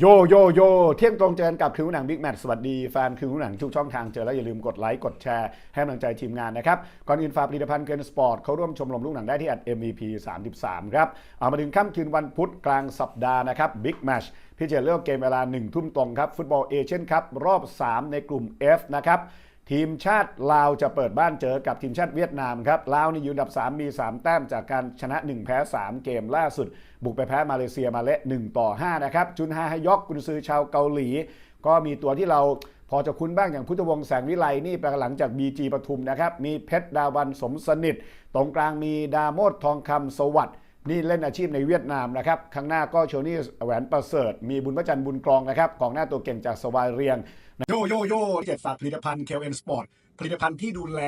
โยโยโยเที่ยงตรงเจอกันกับคือหนังบิ๊กแมทสวัสดีแฟนคือหนังทุกช่องทางเจอแล้วอย่าลืมกดไลค์กดแชร์ให้กำลังใจทีมงานนะครับ ก่อนอื่นฝากผลิตภัณฑ์เกินสปอร์ตเขาร่วมชมรมลูกหนังได้ที่ MVP 33 ครับ เอามาถึงค่ำคืนวันพุธกลางสัปดาห์นะครับบิ๊กแมชพี่เจเลือกเกมเวลา1ทุ่มตรงครับ ฟุตบอลเอเชียนคัพรอบ 3 ในกลุ่ม F นะครับ ทีมชาติลาวจะเปิดบ้านเจอกับทีมชาติเวียดนามครับลาวนี่อยู่อันดับ 3 มี 3 แต้มจากการชนะ 1 แพ้ 3 เกมล่าสุด บุกไปแพ้มาเลเซียมาเละ1ต่อ5นะครับจุนฮาฮยอกกุนซือชาวเกาหลี ก็มีตัวที่เราพอจะคุ้นบ้างอย่างพุทธวงศ์แสงวิไลนี่ไปหลังจาก BG ปทุมนะครับมีเพชรดาวันสมสนิท ตรงกลางมีดาโมดทองคำสวัสดิ์ นี่เล่นอาชีพในเวียดนามนะครับ ข้างหน้าก็โชนี่แหวนประเสริฐ มีบุญพระจันทร์บุญกรองนะครับกองหน้าตัวเก่งจากสวายเรียง โยโยโย่เจ็ดสัตว์ผลิตภัณฑ์แคลนสปอร์ตผลิตภัณฑ์ที่ดูแล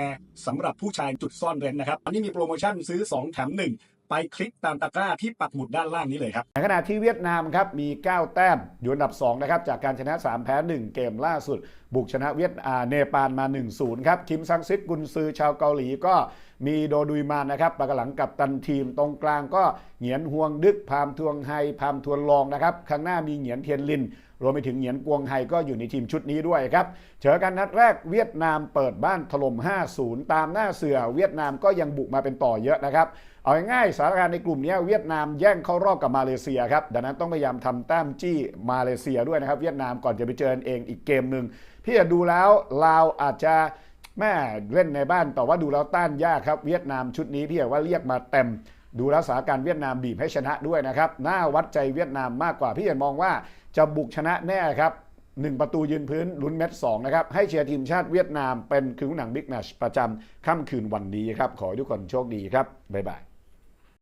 สำหรับผู้ชายจุดซ่อนเร้นนะครับ อันนี้มีโปรโมชั่นซื้อ 2 แถม 1 ไปคลิกตามตะกร้าที่ปักหมุดด้านล่างนี้เลยครับในขณะที่เวียดนามครับมี 9 แต้มอยู่อันดับ2นะครับจากการชนะ 3 แพ้ 1 เกมล่าสุด บุกชนะเวียดอาเนปาลมา 1-0 ครับคิมซังซิกกุนซือชาวเกาหลีก็มีโดดุยมานนะครับประกหลังกับตันทีมตรงกลางก็เหงียนฮวงดึกพามทวงไฮพามทวนรองนะครับข้างหน้ามีเหงียนเทียนลิน รวมไปถึงเหงียนกวงไฮก็อยู่ในทีมชุดนี้ด้วยครับเจอกันนัดแรกเวียดนามเปิดบ้านถล่ม 5-0 ตามหน้าเสือเวียดนามก็ยังบุกมาเป็นต่อเยอะนะครับเอาง่ายๆสถานการณ์ในกลุ่มนี้เวียดนามแย่งเข้ารอบกับมาเลเซียครับดังนั้นต้องพยายามทำแต้มจี้มาเลเซียด้วยนะครับ เวียดนามก่อนจะไปเจอกันเองอีกเกมหนึ่งพี่จะดูแล้วลาวอาจจะแม่เล่นในบ้านแต่ว่าดูแล้วต้านยากครับ เวียดนามชุดนี้พี่ว่าเรียกมาเต็ม ดูแล้วสถานการณ์เวียดนามบีบให้ชนะด้วยนะครับน่าวัดใจเวียดนามมากกว่าพี่เห็นมองว่าจะบุกชนะแน่ครับหนึ่งประตูยืนพื้นลุ้นเม็ดสองนะครับ ให้เชียร์ทีมชาติเวียดนามเป็นคือหนังบิ๊กแมชประจำค่ำคืนวันนี้ครับ ขอให้ทุกคนโชคดีครับ บ๊ายบาย